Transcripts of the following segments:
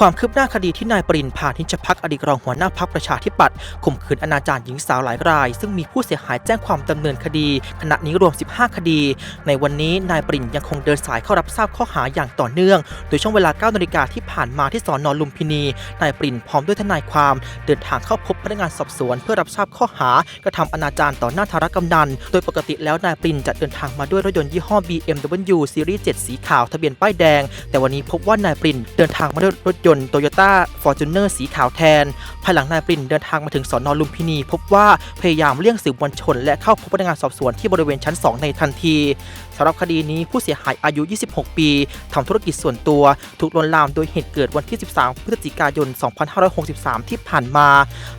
ความคืบหน้าคดีที่นายปรินพานิชพักอดีตรองหัวหน้าพักประชาธิปัตย์ข่มขืนอนาจารหญิงสาวหลายราย ซึ่งมีผู้เสียหายแจ้งความดำเนินคดี ขณะนี้รวม 15 คดี ในวันนี้นายปรินยังคงเดินสายเข้ารับทราบข้อหาอย่างต่อเนื่อง โดยช่วงเวลา 9 นาฬิกาที่ผ่านมาที่สอนอลุมพินี นายปรินพร้อมด้วยทนายความ เดินทางเข้าพบพนักงานสอบสวน เพื่อรับทราบข้อหากระทำอนาจารต่อหน้าธารกำนัน โดยปกติแล้วนายปรินจะเดินทางมาด้วยรถยนต์ยี่ห้อ BMW ซีรีส์7สีขาวทะเบียนป้ายแดง แต่วันนี้พบว่านายปรินเดินทางมาด้วยรถยนต์โตโยต้าฟอร์จูเนอร์สีขาวแทน ภายหลังนายปรินเดินทางมาถึงสอนอลุมพินี พบว่าพยายามเลี่ยงสื่อมวลชน และเข้าพบพนักงานสอบสวนที่บริเวณชั้น 2 ในทันทีสำหรับคดีนี้ผู้เสียหายอายุ 26 ปีทำธุรกิจส่วนตัว ถูกลวนลามโดยเหตุเกิดวันที่ 13 พฤศจิกายน 2563 ที่ผ่านมา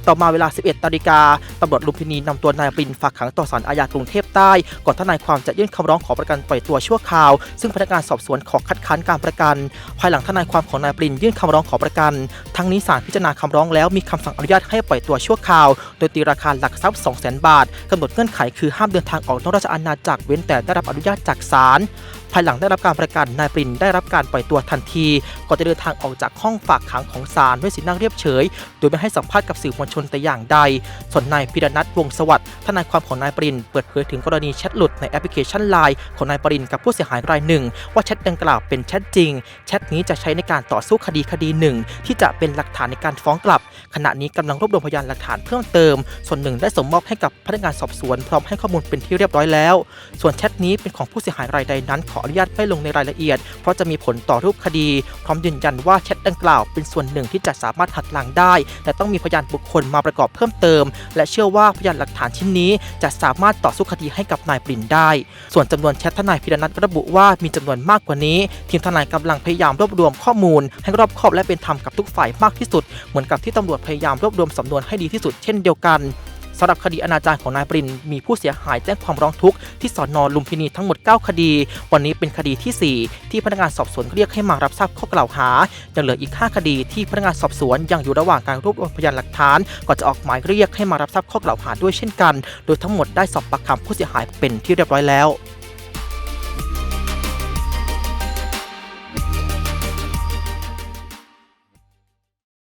ต่อมาเวลา 11นาฬิกาตำรวจลุมพินีนำตัวนายปรินฝากขังต่อศาลอาญากรุงเทพใต้ ก่อนทนายความจะยื่นคำร้องขอประกันปล่อยตัวชั่วคราว ซึ่งพนักงานสอบสวนขอคัดค้านการประกัน ภายหลังทนายความของนายปรินยื่นคำร้องขอประกัน ทั้งนี้ศาลพิจารณาคำร้องแล้วมีคำสั่งอนุญาตให้ปล่อยตัวชั่วคราว โดยตีราคาหลักทรัพย์ 200,000 บาทกำหนดเงื่อนไขคือห้ามเดินทางออกนอกราชอาณาจักรเว้นแต่ได้รับอนุญาตจากศาล ภายหลังได้รับการประกันนายปรินได้รับการปล่อยตัวทันทีก่อนจะเดินทางออกจากห้องฝากขังของศาลด้วยสีหน้าเรียบเฉย โดยไม่ให้สัมภาษณ์กับสื่อมวลชนแต่อย่างใด ส่วนนายพิรนัทวงสวัสดิ์ทนายความของนายปรินเปิดเผยถึงกรณีแชทหลุดในแอปพลิเคชันไลน์ของนายปรินกับผู้เสียหายรายหนึ่ง ว่าแชทดังกล่าวเป็นแชทจริงแชทนี้จะใช้ในการต่อสู้คดีคดีหนึ่ง ที่จะเป็นหลักฐานในการฟ้องกลับ ขณะนี้กำลังรวบรวมพยานหลักฐานเพิ่มเติม ส่วนหนึ่งได้ส่งมอบให้กับพนักงานสอบสวนพร้อมให้ข้อมูลเป็นที่เรียบร้อยแล้ว ส่วนแชทนี้เป็นของผู้เสียหายรายใดนั้นขออนุญาตไม่ลงในรายละเอียด เพราะจะมีผลต่อรูปคดี พร้อมยืนยันว่าแชทดังกล่าวเป็นส่วนหนึ่งที่จะสามารถหักล้างได้ แต่ต้องมีพยานบุคคลมาประกอบเพิ่มเติม และเชื่อว่าพยานหลักฐานชิ้นนี้ จะสามารถต่อสู้คดีให้กับนายปรินได้ ส่วนจำนวนแชททนายพิรนัทระบุว่ามีจำนวนมากกว่านี้ ทีมทนายกำลังพยายามรวบรวมข้อมูล ให้รอบคอบและเป็นธรรมกับทุกฝ่ายมากที่สุด เหมือนกับที่ตำรวจพยายามรวบรวมสำนวนให้ดีที่สุดเช่นเดียวกัน สำหรับคดีอนาจารของนายปรินมีผู้เสียหายแจ้งความร้องทุกข์ที่สอนอลุมพินีทั้งหมด 9 คดี วันนี้เป็นคดีทีสี่ 4 ที่พนักงานสอบสวนเรียกให้มารับทราบข้อกล่าวหา ยังเหลืออีก 5 คดีที่พนักงานสอบสวนยังอยู่ระหว่างการรวบรวมพยานหลักฐานก่อนจะออกหมายเรียกให้มารับทราบข้อกล่าวหาด้วยเช่นกัน โดยทั้งหมดได้สอบปากคำผู้เสียหายเป็นที่เรียบร้อยแล้ว